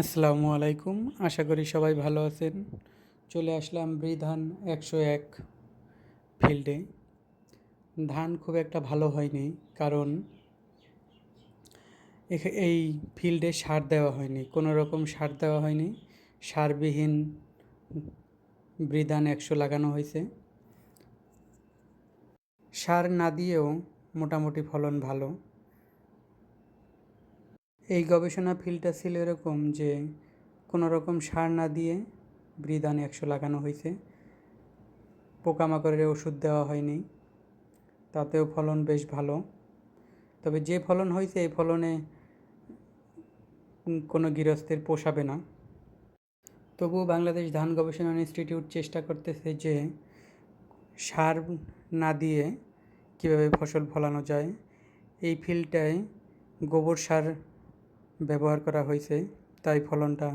আসসালামু আলাইকুম। আশা করি সবাই ভালো আছেন। চলে আসলাম বৃধান একশো এক ফিল্ডে। ধান খুব একটা ভালো হয়নি কারণ এই ফিল্ডে সার দেওয়া হয়নি। কোনো রকম সার দেওয়া হয়নি। সারবিহীন বৃধান একশো লাগানো হয়েছে। সার না দিয়েও মোটামুটি ফলন ভালো। এই গবেষণা ফিল্ডটা ছিল এরকম যে কোনো রকম সার না দিয়ে বৃদান একশো লাগানো হয়েছে। পোকামাকড়ের ওষুধ দেওয়া হয়নি। তাতেও ফলন বেশ ভালো। তবে যে ফলন হয়েছে, এই ফলনে কোনো গৃহস্থের পোষাবে না। তবুও বাংলাদেশ ধান গবেষণা ইনস্টিটিউট চেষ্টা করতেছে যে সার না দিয়ে কীভাবে ফসল ফলানো যায়। এই ফিল্ডটায় গোবর সার ব্যবহার করা হয়েছে তাই ফলনটা